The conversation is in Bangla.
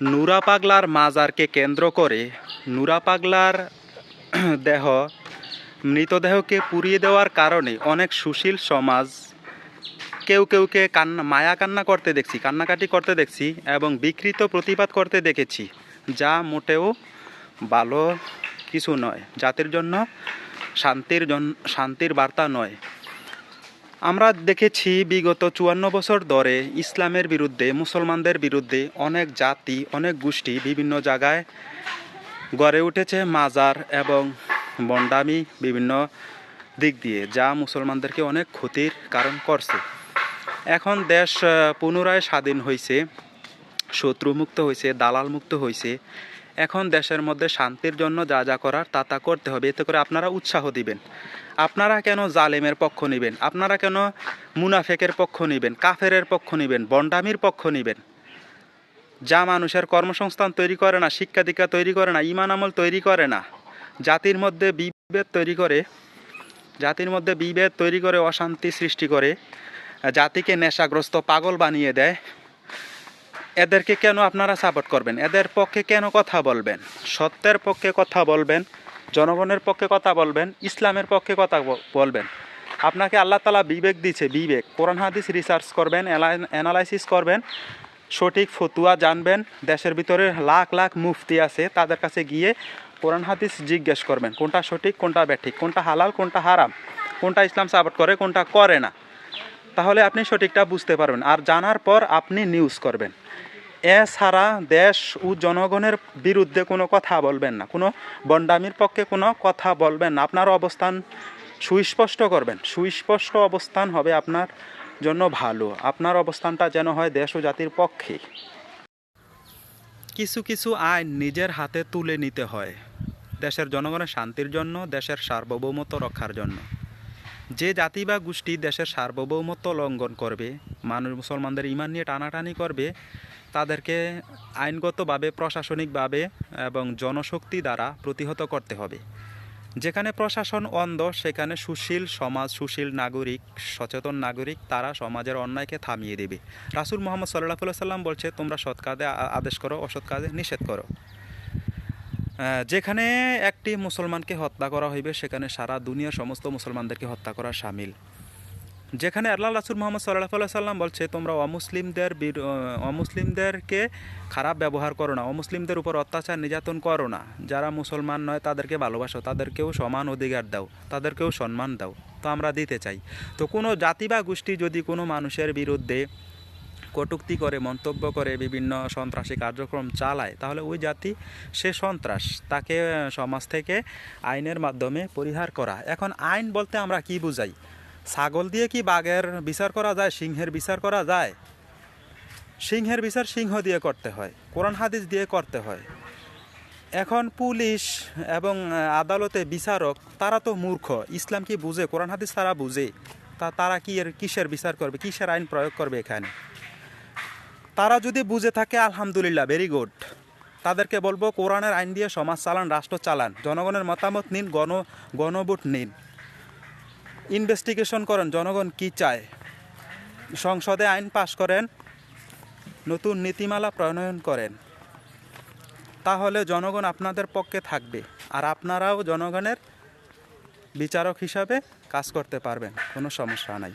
নুরা পাগলার মাজারকে কেন্দ্র করে নুরা পাগলার দেহ, মৃতদেহকে পুড়িয়ে দেওয়ার কারণে অনেক সুশীল সমাজ কেউ কেউকে কান্না, মায়া কান্না করতে দেখছি, কান্নাকাটি করতে দেখছি এবং বিকৃত প্রতিবাদ করতে দেখেছি, যা মোটেও ভালো কিছু নয়। জাতির জন্য শান্তির জন্য শান্তির বার্তা নয়। আমরা দেখেছি বিগত চুয়ান্ন বছর ধরে ইসলামের বিরুদ্ধে, মুসলমানদের বিরুদ্ধে অনেক জাতি, অনেক গোষ্ঠী বিভিন্ন জায়গায় গড়ে উঠেছে মাজার এবং বন্ডামি বিভিন্ন দিক দিয়ে, যা মুসলমানদেরকে অনেক ক্ষতির কারণ করছে। এখন দেশ পুনরায় স্বাধীন হয়েছে শত্রুমুক্ত হয়েছে দালাল মুক্ত হয়েছে এখন দেশের মধ্যে শান্তির জন্য যা যা করার তা তা করতে হবে। এতে করে আপনারা উৎসাহ দিবেন। আপনারা কেন জালেমের পক্ষ নেবেন? আপনারা কেন মুনাফেকের পক্ষ নেবেন? কাফেরের পক্ষ নেবেন? বন্ডামির পক্ষ নেবেন? যা মানুষের কর্মসংস্থান তৈরি করে না, শিক্ষা দীক্ষা তৈরি করে না, ইমান আমল তৈরি করে না, জাতির মধ্যে বিভেদ তৈরি করে, জাতির মধ্যে বিভেদ তৈরি করে, অশান্তি সৃষ্টি করে, জাতিকে নেশাগ্রস্ত পাগল বানিয়ে দেয় এদেরকে কেন আপনারা সাপোর্ট করবেন? এদের পক্ষে কেন কথা বলবেন? সত্যের পক্ষে কথা বলবেন, জনগণের পক্ষে কথা বলবেন, ইসলামের পক্ষে কথা বলবেন। আপনাকে আল্লাহ তালা বিবেক দিচ্ছে বিবেক। কোরআন, হাদিস রিসার্চ করবেন অ্যানালাইসিস করবেন, সঠিক ফতুয়া জানবেন, দেশের ভিতরে লাখ লাখ মুফতি আছে, তাদের কাছে গিয়ে কোরআন, হাদিস জিজ্ঞেস করবেন, কোনটা সঠিক, কোনটা ব্যাঠিক, কোনটা হালাল, কোনটা হারাম, কোনটা ইসলাম সাপোর্ট করে, কোনটা করে না। তাহলে আপনি সঠিকটা বুঝতে পারবেন। আর জানার পর আপনি নিউজ করবেন। এছাড়া দেশ ও জনগণের বিরুদ্ধে কোনো কথা বলবেন না, কোনো বন্ডামির পক্ষে কোনো কথা বলবেন না। আপনার অবস্থান সুস্পষ্ট করবেন, সুস্পষ্ট অবস্থান হবে আপনার জন্য ভালো। আপনার অবস্থানটা যেন হয় দেশ ও জাতির পক্ষে। কিছু কিছু আইন নিজের হাতে তুলে নিতে হয়, দেশের জনগণের শান্তির জন্য, দেশের সার্বভৌমত্ব রক্ষার জন্য। যে জাতি বা গোষ্ঠী দেশের সার্বভৌমত্ব লঙ্ঘন করবে, মানুষ মুসলমানদের ইমান নিয়ে টানাটানি করবে, তাদেরকে আইনগতভাবে, প্রশাসনিকভাবে এবং জনশক্তি দ্বারা প্রতিহত করতে হবে। যেখানে প্রশাসন অন্ধ, সেখানে সুশীল সমাজ, সুশীল নাগরিক, সচেতন নাগরিক, তারা সমাজের অন্যায়কে থামিয়ে দেবে। রাসুল মোহাম্মদ সাল্লাহ সাল্লাম বলছে, তোমরা সৎ কাজে আদেশ করো, অসৎ কাজে নিষেধ করো। যেখানে যেখানে একটি মুসলমানকে হত্যা করা হইবে, সেখানে সারা দুনিয়ার সমস্ত মুসলমানদেরকে হত্যা করা সামিল। যেখানে আল্লাহ রাসুল মোহাম্মদ সাল্লাহ সাল্লাম বলছে, তোমরা অমুসলিমদের অমুসলিমদেরকে খারাপ ব্যবহার করো না, অমুসলিমদের উপর অত্যাচার নির্যাতন করো না। যারা মুসলমান নয়, তাদেরকে ভালোবাসো, তাদেরকেও সমান অধিকার দাও, তাদেরকেও সম্মান দাও। তো আমরা দিতে চাই। তো কোনো জাতি বা গোষ্ঠী যদি কোনো মানুষের বিরুদ্ধে কটূক্তি করে, মন্তব্য করে, বিভিন্ন সন্ত্রাসী কার্যক্রম চালায়, তাহলে ওই জাতি সে সন্ত্রাস, তাকে সমাজ থেকে আইনের মাধ্যমে পরিহার করা। এখন আইন বলতে আমরা কি বুঝাই? ছাগল দিয়ে কি বাঘের বিচার করা যায়, সিংহের বিচার করা যায়? সিংহের বিচার সিংহ দিয়ে করতে হয়, কোরআন হাদিস দিয়ে করতে হয়। এখন পুলিশ এবং আদালতে বিচারক, তারা তো মূর্খ, ইসলাম কি বুঝে? কোরআন হাদিস তারা বুঝে। তা তারা কি এর, কিসের বিচার করবে? কিসের আইন প্রয়োগ করবে এখানে? তারা যদি বুঝে থাকে, আলহামদুলিল্লাহ ভেরি গুড তাদেরকে বলব, কোরআনের আইন দিয়ে সমাজ চালান, রাষ্ট্র চালান। জনগণের মতামত নিন, গণ, গণভোট নিন। ইনভেস্টিগেশন করেন, জনগণ কি চায়? সংসদে আইন পাশ করেন, নতুন নীতিমালা প্রণয়ন করেন। তাহলে জনগণ আপনাদের পক্ষে থাকবে, আর আপনারাও জনগণের বিচারক হিসাবে কাজ করতে পারবেন, কোনো সমস্যা নাই।